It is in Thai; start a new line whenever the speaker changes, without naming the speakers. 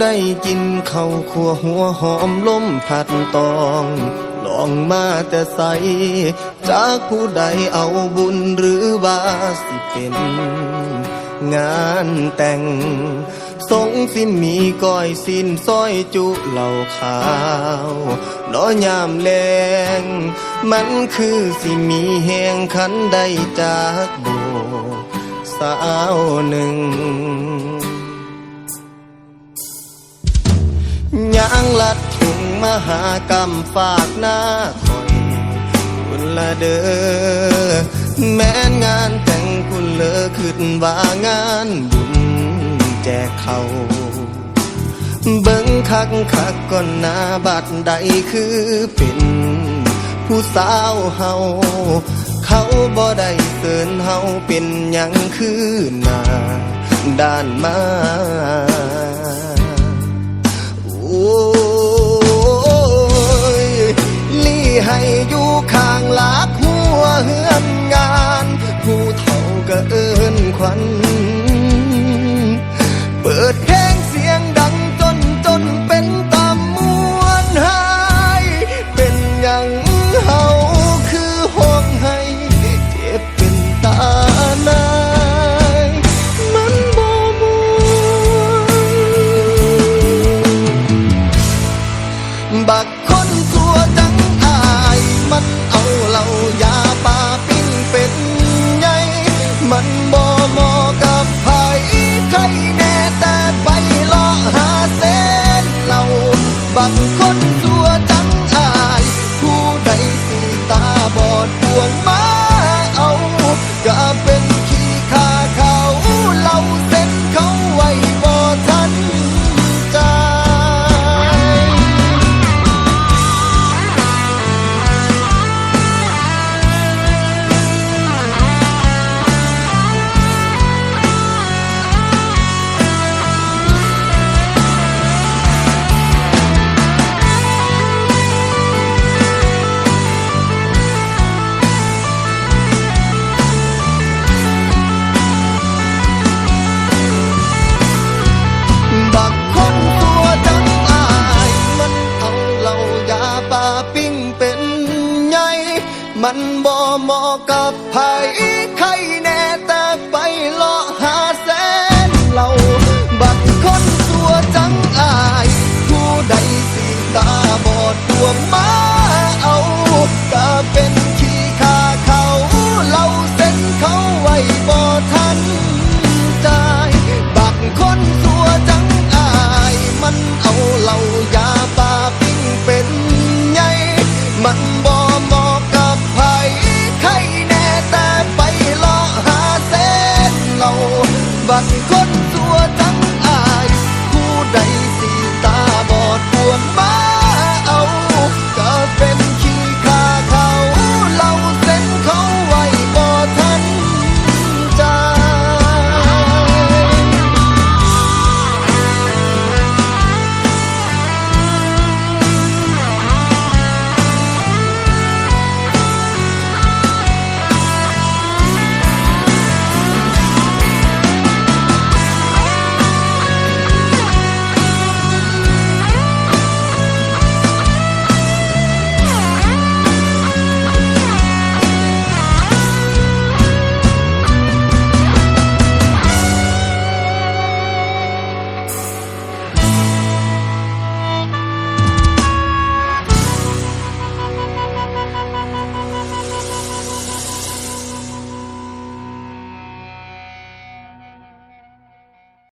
ได้กินข้าวขัวหัวหอมล้มผัดตอง ลองมาแต่ใส จากผู้ใดเอาบุญหรือวาสิเป็น งานแต่ง สงสิมีก้อยสินซอยจุเหล่าขาวน้อยามแลงมันคือสิมีแหงขันได้จากโบสาวหนึ่งางลัดถุงมหากรรมฝากหน้าคอยคุณละเด้อแม้นงานแต่งคุณเลอขึ้นว่างานบุญแจกเขาเบิ่งคักคักก่อนหน้าบัดใดคือเป็นผู้สาวเฮาเขาบ่ได้เสินเฮาเป็นยังคือหน้าด้านมาางหลักหัวเฮือนงาน ผู้เฒ่าก็เอินขวัญเปิดเพลงเสียงดังจนจนเป็นตามวนหาย เป็นอย่างเฮาคือห้องให้เจ็บเป็นตานายมันบ่มวนบักคนสัวจัง